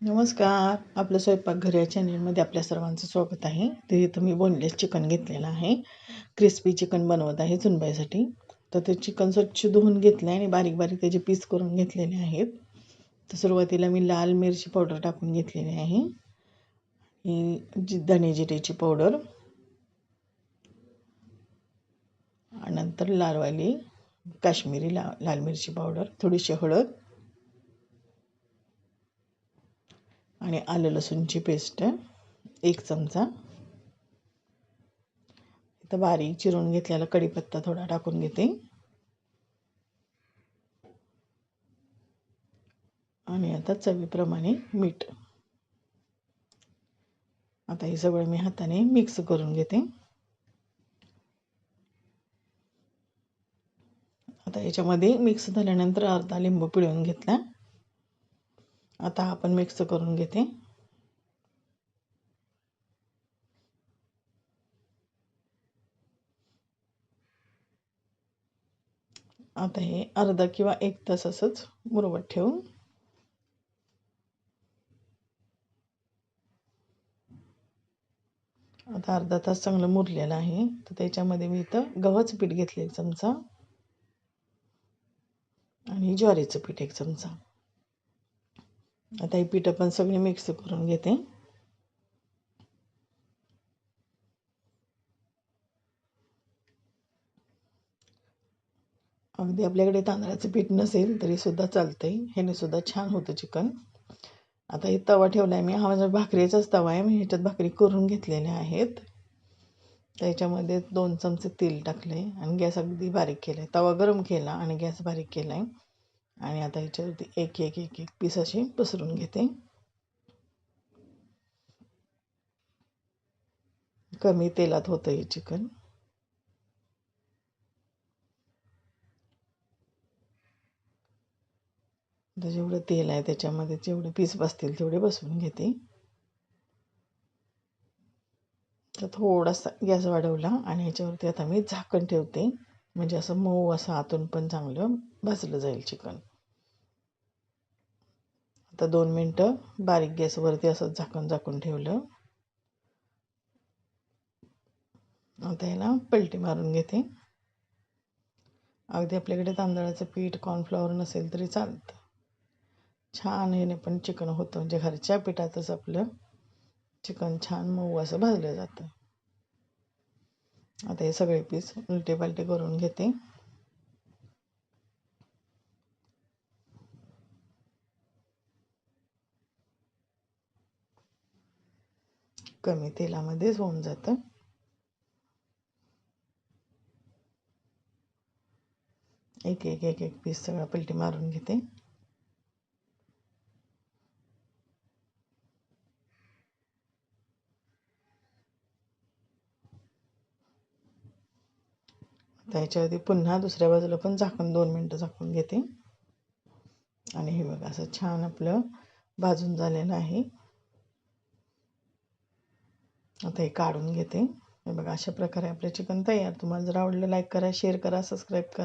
नमस्कार. आपलं स्वयंपाकघर या चॅनलमध्ये आपल्या सर्वांचं स्वागत आहे. ते इथं मी बोनलेस चिकन घेतलेलं आहे. क्रिस्पी चिकन बनवत आहे चुनबाईसाठी तर ते चिकन स्वच्छ धुवून घेतलं आहे आणि बारीक बारीक त्याचे पीस करून घेतलेले आहेत. तर सुरुवातीला मी लाल मिरची पावडर टाकून घेतलेली आहे. ही जी धणे जिरेची पावडर नंतर लालवाली काश्मीरी ला लाल मिरची पावडर थोडीशी हळद. आणि आलं लसूणची पेस्ट एक चमचा. इथं बारीक चिरून घेतलेला कढीपत्ता थोडा टाकून घेते. आणि आता चवीप्रमाणे मीठ. आता हे सगळं मी हाताने मिक्स करून घेते. आता याच्यामध्ये मिक्स झाल्यानंतर अर्धा लिंबू पिळून घेतला. आता आपण मिक्स करून घेते. आता हे अर्धा किंवा एक तास असंच मुरवत ठेवून. आता अर्धा तास चांगलं मुरलेलं आहे. तर त्याच्यामध्ये मी इथं गव्हाचं पीठ घेतलं एक चमचा. आणि ज्वारीचं पीठ एक चमचा. आता ही पीठ पण सगळी मिक्स करून घेते. अगदी आपल्याकडे तांदळाचं पीठ नसेल तरी सुद्धा चालतंय. ह्याने सुद्धा छान होतं चिकन. आता हे तवा ठेवला आहे मी. हा माझा भाकरीचाच तवा आहे. मी ह्याच्यात भाकरी करून घेतलेल्या आहेत. त्याच्यामध्ये दोन चमचे तेल टाकले आणि गॅस अगदी बारीक केला आहे तवा गरम केला आणि गॅस बारीक केला आहे आणि आता ह्याच्यावरती एक एक एक एक पीस असे पसरून घेते. कमी तेलात होतं हे चिकन. आता जेवढं तेल आहे त्याच्यामध्ये जेवढे पीस बसतील तेवढे बसवून घेते. तर थोडासा गॅस वाढवला आणि ह्याच्यावरती आता मी झाकण ठेवते. म्हणजे असं मऊ असं आतून पण चांगलं भाजलं जाईल चिकन. आता दोन मिनटं बारीक गॅसवरती असं झाकून झाकून ठेवलं. आता ह्याला पलटी मारून घेते. अगदी आपल्याकडे तांदळाचं पीठ कॉर्नफ्लॉवर नसेल तरी चालतं. छान याने पण चिकन होतं. म्हणजे घरच्या पिठातच आपलं चिकन छान मऊ असं भाजलं जातं. आता हे सगळे पीस उलटे पालटे करून घेते. कमी तेलामध्येच होऊन जातं. एक एक एक एक पीस सगळा पलटी मारून घेते. त्याच्यावरती पुन्हा दुसऱ्या बाजूला पण झाकून दोन मिनटं झाकून घेते. आणि हे बघा असं छान आपलं भाजून झालेलं आहे. आता हे काढून घेते. हे बघा अशा प्रकारे आपलं चिकन तयार. तुम्हाला जर आवडलं लाईक करा शेअर करा सबस्क्राईब करा.